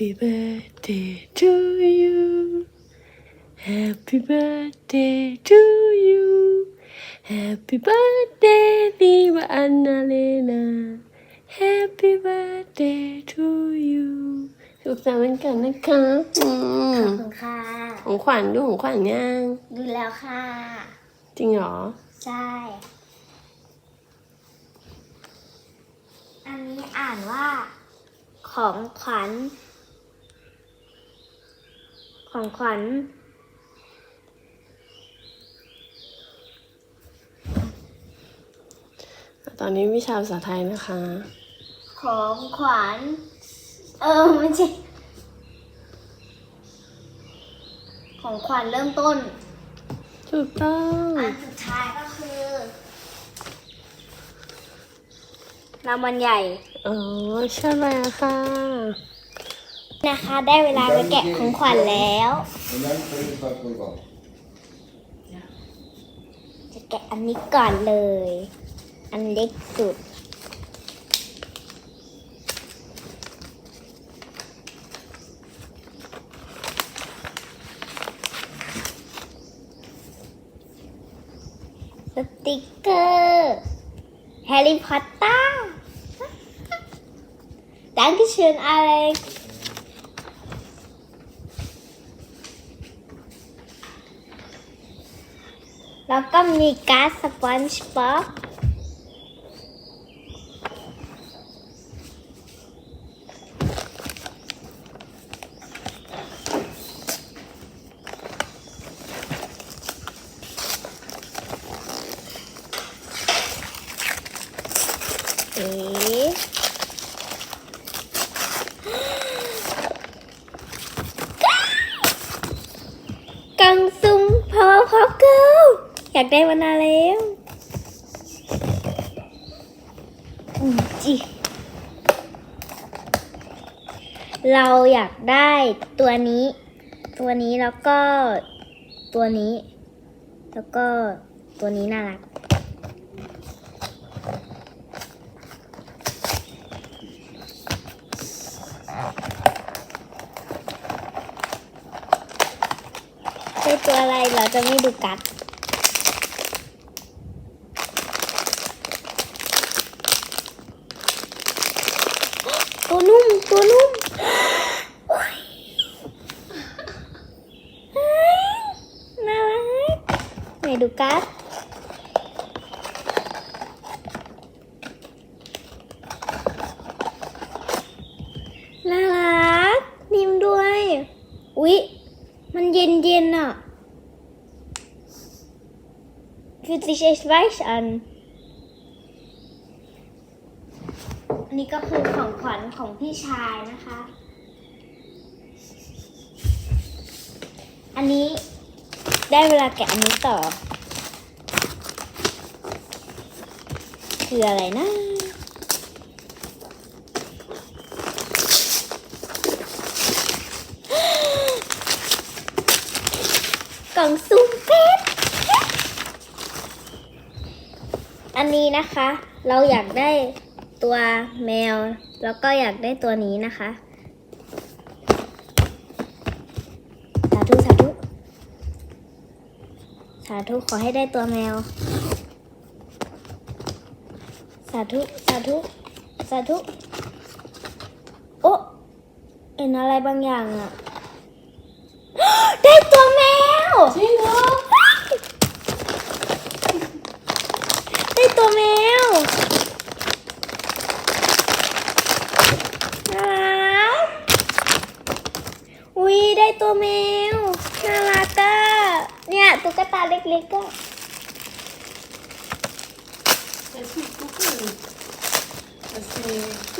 Happy birthday to you. Happy birthday to you. Happy birthday, dear Annalena. Happy birthday to you สุขสันต์วันเกิดนะคะอืมขอบคุณค่ะ ของขวัญดูของขวัญยังดูแล้วค่ะ จริงเหรอ ใช่ อันนี้อ่านว่าของขวัญ ของขวัญ ตอนนี้วิชาภาษาไทยนะคะ ของขวัญ เออไม่ใช่ ของขวัญเริ่มต้น ถูกต้องอันสุดท้ายก็คือรางวัลใหญ่อ๋อใช่แล้วค่ะ นะคะ ได้เวลาไปแกะของขวัญแล้ว จะแกะอันนี้ก่อนเลย อันเล็กสุด สติกเกอร์แฮร์รี่พอตเตอร์ Dankeschön Alex แล้วก็มีการ์ดสปอนจ์ป๊อปเอ๊กังซุมพอพอเกิลอยากได้มานานแล้วจิเราอยากได้ตัวนี้ ตัวนี้แล้วก็ตัวนี้ แล้วก็ตัวนี้น่ารัก เป็นตัวอะไรเราจะไม่ดูกัด ตัวนุ่ม ตัวนุ่มโอ๊ยเฮ้ยน่ารัก ดูกัดน่ารัก นิ่มด้วย อุ๊ย มันเย็นเย็นๆอะ fühlt sich echt weich an อันนี้ก็คือของขวัญของพี่ชายนะคะ อันนี้ได้เวลาแกะอันนี้ต่อ คืออะไรนะ กล่องซุ่มเพชรอันนี้นะคะ เราอยากได้ตัวแมว แล้วก็อยากได้ตัวนี้นะคะ สาธุ สาธุ สาธุ ขอให้ได้ตัวแมว สาธุ สาธุ สาธุ โอ้เห็นอะไรบางอย่างอะได้ตัวแมว จริงเหรอได้ตัวแมวน่ารักอุ้ยได้ตัวแมว น่ารักอะเนี่ยตุ๊กตาเล็กๆก็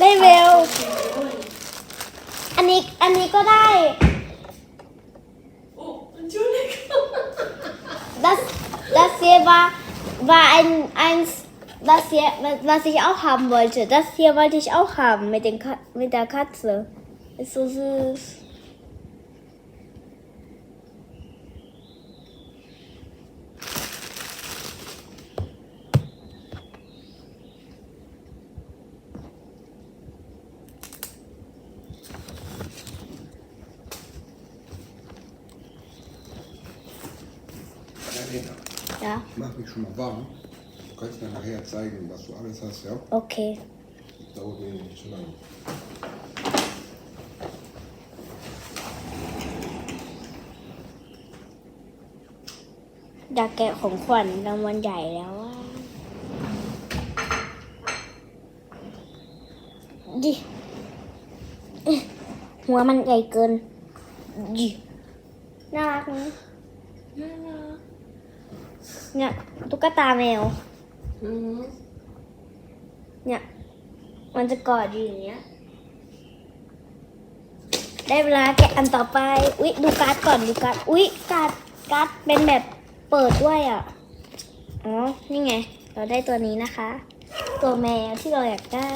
ได้เวล อันนี้ อันนี้ก็ได้ โอ้จูเล็ก das das hier war war ein eins das hier, was ich auch haben wollte. Das hier wollte ich auch haben mit, den Ka mit der Katze. Ist so süß. Mal warm. Du kannst mir nachher zeigen, was du alles hast, ja? okay. Dauert mir nicht zu lange. อยากแกะของขวัญรางวัลใหญ่แล้วว่าดิเอ๊ะหัวมันใหญ่เกินดิน่ารักนะน่ารัก เนี่ยตุ๊กตาแมว อืมเนี่ย มันจะกอดอยู่อย่างเงี้ย ได้เวลาแกะอันต่อไป อุ๊ย ดูการ์ดก่อนดูการ์ด อุ๊ย การ์ด การ์ดเป็นแบบเปิดด้วยอะ อ๋อ นี่ไง เราได้ตัวนี้นะคะ ตัวแมวที่เราอยากได้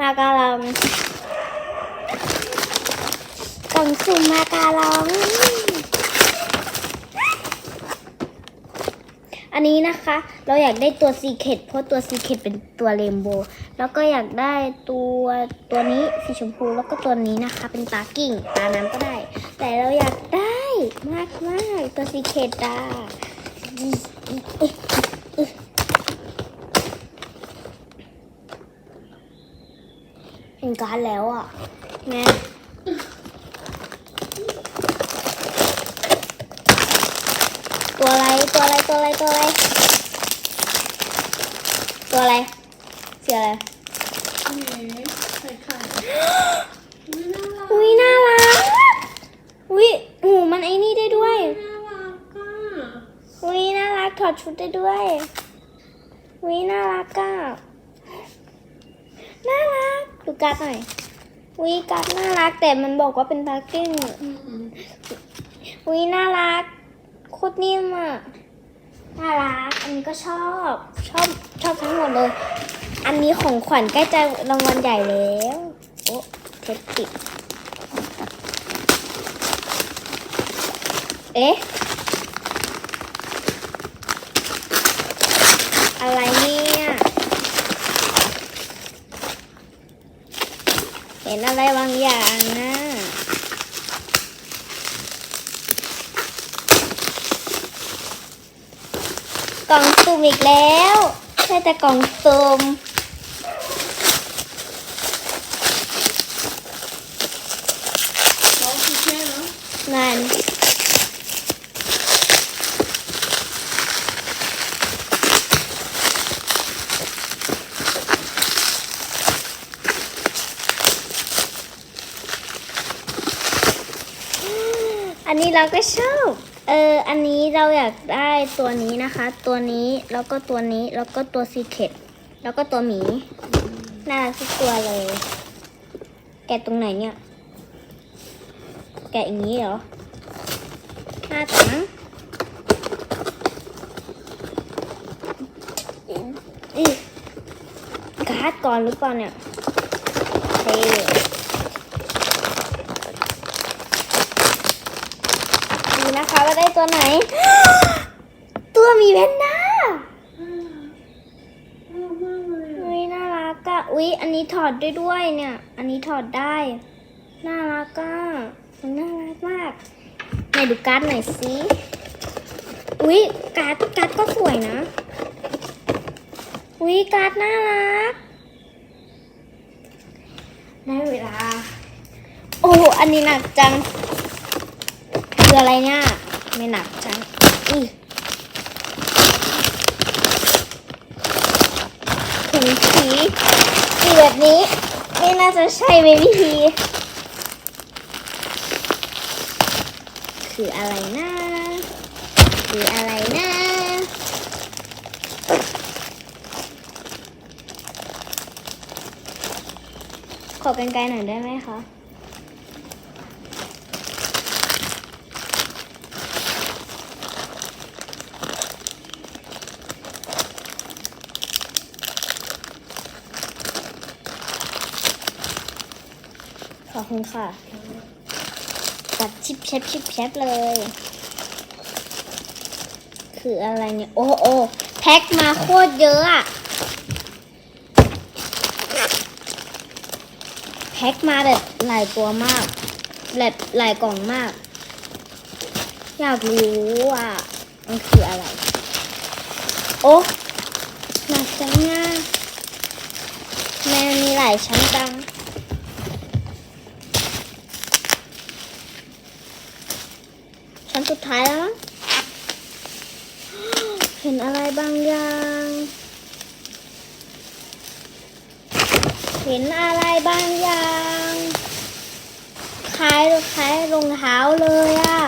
มาการัง กล่องสุ่มมาการังอันนี้นะคะ เราอยากได้ตัวซีเค t เพราะตัวซีเค t เป็นตัวเรนโบว์แล้วก็อยากได้ตัวตัวนี้สีชมพูแล้วก็ตัวนี้นะคะ เป็นตากิ่งตาน้ำก็ได้ แต่เราอยากได้มากมากตัวซีเค t ตาเห็นการแล้วอะแม่ ตัวอะไรตัวอะไรตัวอะไรตัวอะไร ตัวอะไรเสียอะไรนี่ใส่ไข่อุ๊ยน่ารักอุ้ยน่ารักอุ้ยหูมันไอ้นี่ได้ด้วยน่ารักอะอุ้ยน่ารักถอดชุดได้ด้วยอุ้ยน่ารักอะน่ารักดูการ์ดหน่อยอุ้ยการ์ดน่ารักแต่มันบอกว่าเป็นพาร์กิ้งอืมอุ้ยน่ารักโคตรนิ่มอะ น่ารัก อันนี้ก็ชอบ ชอบ ชอบทั้งหมดเลย อันนี้ของขวัญใกล้จะรางวัลใหญ่แล้ว โอ้เทปติด เอ๊ะ อะไรเนี่ย เห็นอะไรบางอย่างนะ กล่องสุ่มอีกแล้วใช่แต่กล่องสุ่มนั่นอันนี้เราก็ชอบ อออันนี้เราอยากได้ตัวนี้นะคะ ตัวนี้แล้วก็ตัวนี้แล้วก็ตัวซีเคทแล้วก็ตัวหมีน่ารักทุกตัวเลย แกะตรงไหนเนี่ย แกะอย่างนี้เหรอน่าจังอีการ์ดก่อนหรือเปล่าเนี่ยเฮ้ดูนะ คะว่าได้ตัวไหน ตัวหมีแพนด้าน่ารักมากเลยอะอุ้ยน่ารักอะอุ้ยอันนี้ถอดได้ด้วยเนี่ย อันนี้ถอดได้ น่ารักอะมันน่ารักมากไหนดูการ์ดหน่อยสิอุ้ยการ์ดการ์ดก็สวยนะอุ้ยการ์ดน่ารักได้เวลา โอ้โหอันนี้หนักจัง คืออะไรเนี่ย ไม่หนักจังถุงผีสีแบบนี้ ไม่น่าจะใช่เบบี้ทีคืออะไรนะคืออะไรนะขอกันไกลหน่อยได้ไหมคะ คุณค่ะตัดชิปแชปชิปแชปเลย คืออะไรเนี่ย โอ้โอ้แพ็คมาโคตรเยอะอะแพ็คมาแบบหลายตัวมาก แบบหลายกล่องมาก อยากรู้ว่ามันคืออะไร โอ้หนักจังนะแม่มีหลายชั้นจัง ชั้นสุดท้ายแล้วมั้ง เห็นอะไรบางอย่าง เห็นอะไรบางอย่างคล้ายคล้าย รองเท้าเลยอะ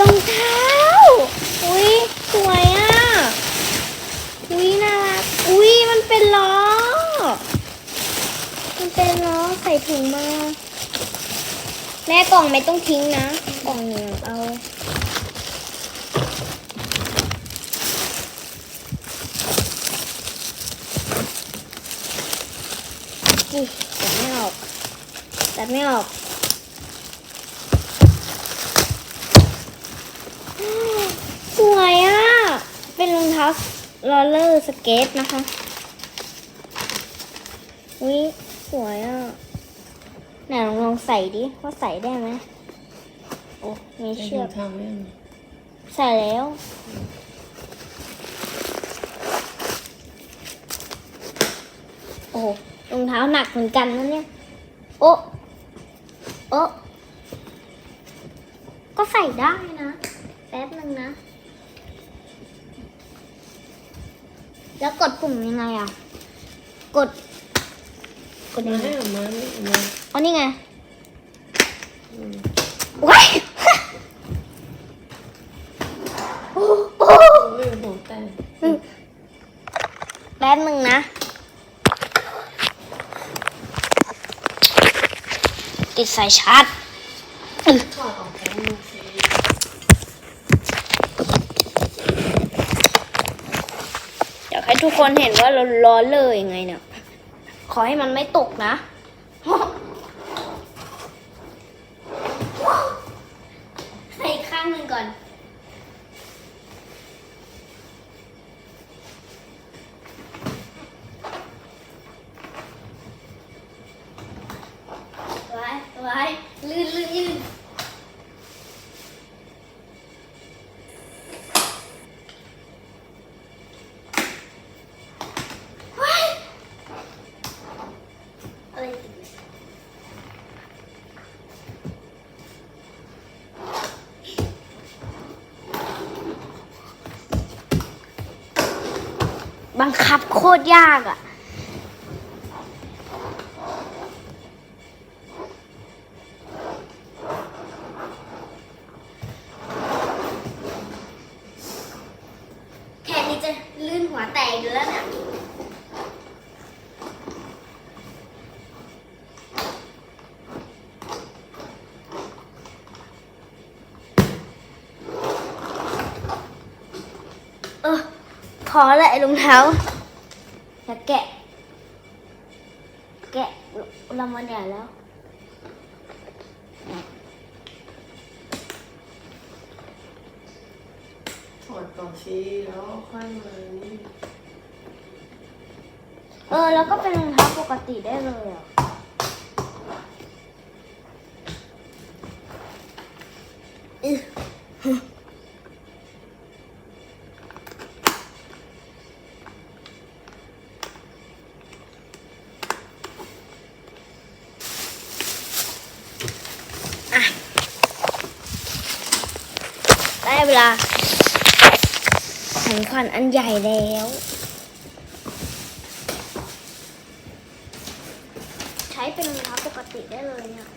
รองเท้า อุ้ยสวยอะ อุ้ยน่ารัก อุ้ยมันเป็นล้อ มันเป็นล้อใส่ถุงมา แม่กล่องไม่ต้องทิ้งนะ กล่องหนึ่งเอา จิตัดไม่ออกตั ดไม่ออก สวยอะ เป็นรองเท้าลอลเลอร์สเก็ตนะคะอุ้ยสวยอะ ไหนลองลองใส่ดิ ว่าใส่ได้ไหมโอ้มีจะเชืดูอกทำยังใส่แล้วโอ้โหรองเท้าหนักเหมือนกันนะเนี่ย โอ้ โอ้ก็ใส่ได้นะ แป๊บนึงนะ แล้วกดปุ่มยังไงอะ กด กดยัมางไงให้ออกมาไม่ออกมาอ๋อนี่ไง อืม ว้ายโอ้โห โอ้ยหัวแตก แป๊บนึงนะ ติด สายชาร์จอยากให้ทุกคนเห็นว่าเราร้อเลยยังไงเนี่ย ขอให้มันไม่ตกนะ ใส่อีกข้างหนึ่งก่อน ไว้ ลื่นลื่นลื่นไว้อะไรติดเนี่ยบังคับโคตรยากอะ ลื่นหัวแตกอยู่แล้วเนี่ยเออพอแล้วไอ้รองเท้าอย่าแกะ แกะลำมันใหญ่แล้ว สิแล้วค่อยมานี่เออ แล้วก็เป็นรองเท้าปกติได้เลยอะอึอะได้เวลา ของขวัญอันใหญ่แล้ว ใช้เป็นรองเท้าปกติได้เลยเนี่ย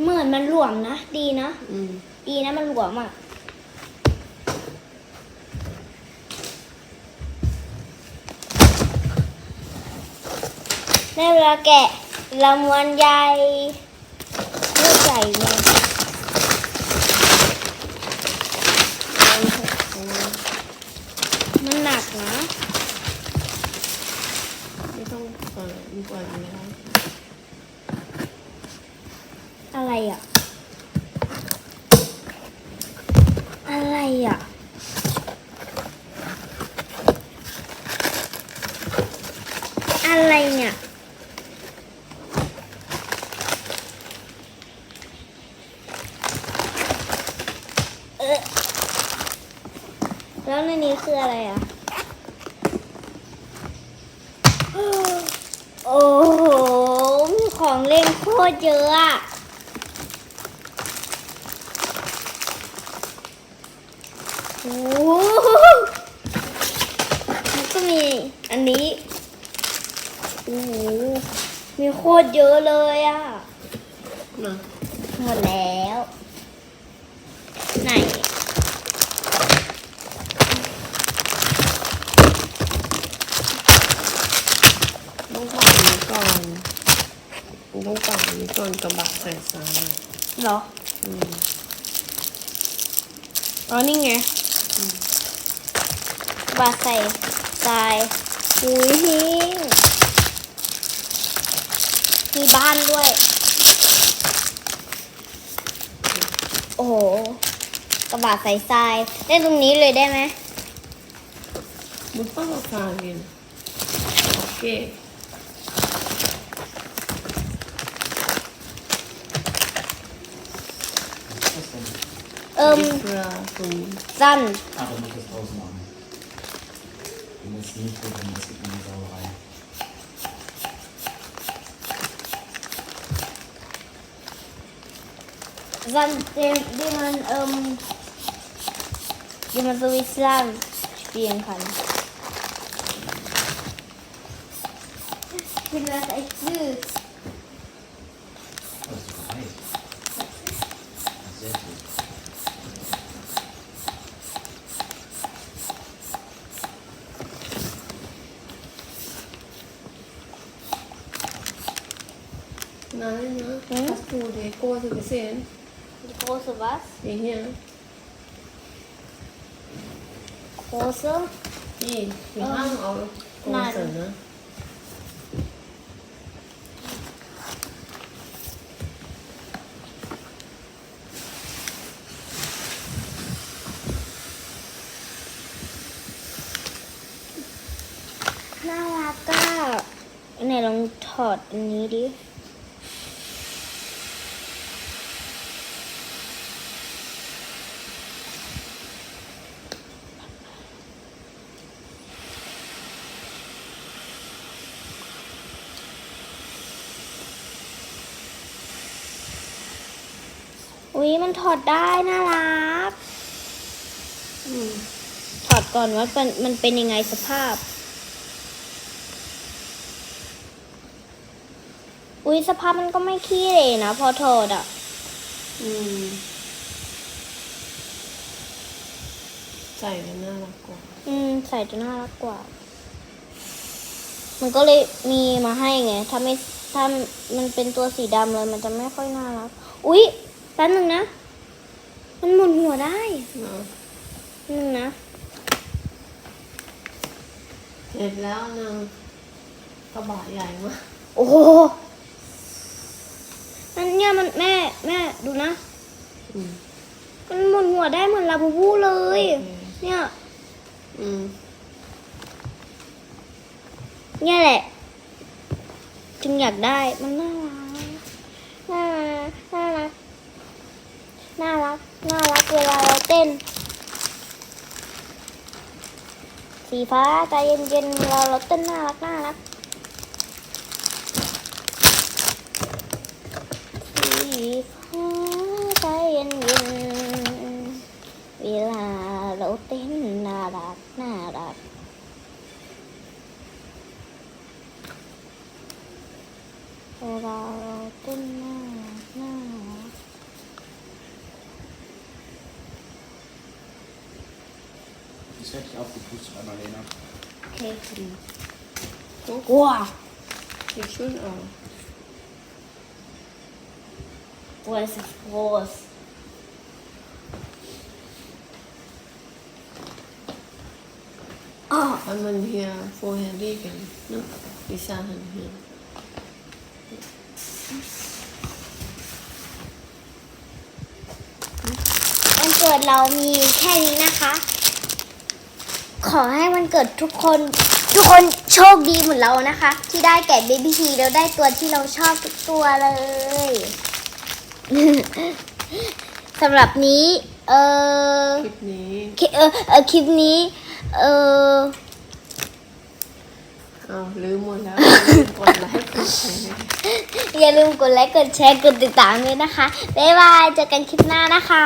เหมือนมันหลวมนะ ดีนะอืมดีนะมันหลวมอะ ได้เวลาแกะลำวันใหญ่ลูกใหญ่เลยมันหนักนะไม่ต้องเปิดดีกว่าแล้วอะไรอะ อะไรอะอะไรเนี่ย เออแล้วในี้คืออะไรอะ โอ้โหมีของเล่นโคตรเยอะอะโอ้โหก็มีอันนี้ โอ้โห มีโคตรเยอะเลยอะนะ หมดแล้ว ไหน ต้องปัดอันนี้ก่อน ต้องปัดอันนี้ก่อนกระบะใส่ซ้ายเหรออืมอ๋อนี่ไงบาใส่ทรายอุ้ยหิงมีบ้านด้วย โอ้โหกระบะใส่ทรายเล่นตรงนี้เลยได้ไหมมุดต้องเอาทรายกินโอเค เอิมเกลือตรงนี้สั้น Aber muss das draußen machen. Wenn das nicht geht, dann ist es in die Sauerei. สั้นเดมดีมันเอิมดีมันสวิตเซอร์แลนด์ spielen kann. Ich finde das echt süß. Das ist bereit. Sehr gut. นายนะอืม Hast du die große gesehen? Die große was? Die hier. Große? Die, die Ähm, haben auch nein. große, ne? น่ารักก็ไห องถอดอันนี้ดิอุ๊ยมันถอดได้น่ารักอืมถอดก่อนว่ามันมันเป็นยังไงสภาพ อุ๊ยสภาพมันก็ไม่ขี้เลยนะพอถอดอะ อืมใส่แล้วน่ารักกว่า อืม ใส่จะน่ารักกว่า มันก็เลยมีมาให้ไง ถ้าไม่ถ้ามันเป็นตัวสีดำเลย มันจะไม่ค่อยน่ารัก อุ๊ยแป๊บนึงนะ มันหมุนหัวได้เนาะนึงนะเสร็จแล้วนางกระบะใหญ่มากโอ้โหนั่นเนี่ยมันแม่แม่ดูนะ อืมมันหมุนหัวได้เหมือนลาบูบูเลยโอเคเนี่ย อืมเนี่ยแหละ จึงอยากได้มันน่ารักน่ารักน่ารัก น่ารัก น่ารักเวลาเราเต้น สีฟ้าใจเย็นๆเราเราเต้นน่ารัก น่ารัก สีฟ้าใจเย็นๆเวลาเราเต้นน่ารัก น่ารัก เวลาเราเต้นหน้าหน้า Ist fertig aufgepustet, Annalena. โอเคว้า You should all. was of course oh And then here, forehead again. No, Lisa hand here. วันเกิดเรามีแค่นี้นะคะ ขอให้วันเกิดทุกคนทุกคนโชคดีเหมือนเรานะคะ ที่ได้แกะเบบี้ทีแล้วได้ตัวที่เราชอบทุกตัวเลยสำหรับนี้ เออคลิปนี้คลิปเออเออคลิปนี้ เออเอาลืมหมดแล้วลืมกดไลค์กดแชร์อย่าลืมกดไลค์กดแชร์กดติดตามด้วยนะคะบ๊ายบายเจอกันคลิปหน้านะคะ